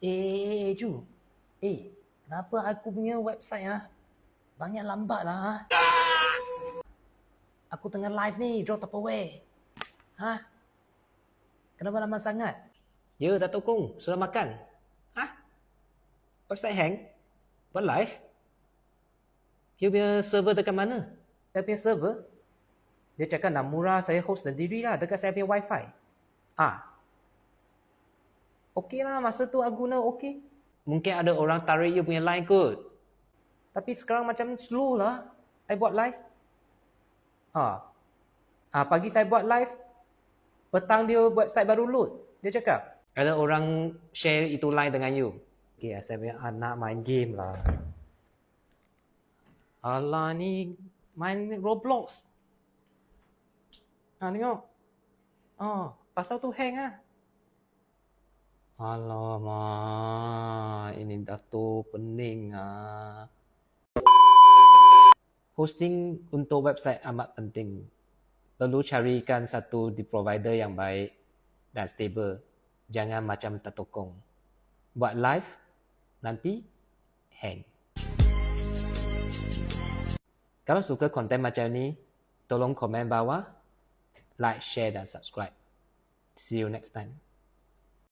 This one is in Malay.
Eh, Ju. Eh, kenapa aku punya website ah banyak lambat lah ah? Aku tengah live ni, draw Tupperware. Ha? Kenapa lama sangat? Ya, Datuk Kong. Sudah makan? Ha? Website hang? Buat live? You punya server dekat mana? Saya punya server? Dia cakap nak murah saya host sendiri lah dekat saya punya wifi. Ah, Okey lah, masa tu aku guna okey. Mungkin ada orang tarik you punya line kot. Tapi sekarang macam slow lah. I buat live. Ha. Ah, pagi saya buat live. Petang dia website baru load. Dia cakap. Ada orang share itu line dengan you. Okay, saya punya anak main game lah. Alah ni main Roblox. Ha, tengok. Oh, pasal tu hang lah. Alamak, ini Dato pening ah. Hosting untuk website amat penting. Perlu carikan satu di provider yang baik dan stable. Jangan macam tertokong. Buat live, nanti hang. Kalau suka konten macam ni, tolong komen bawah, like, share dan subscribe. See you next time.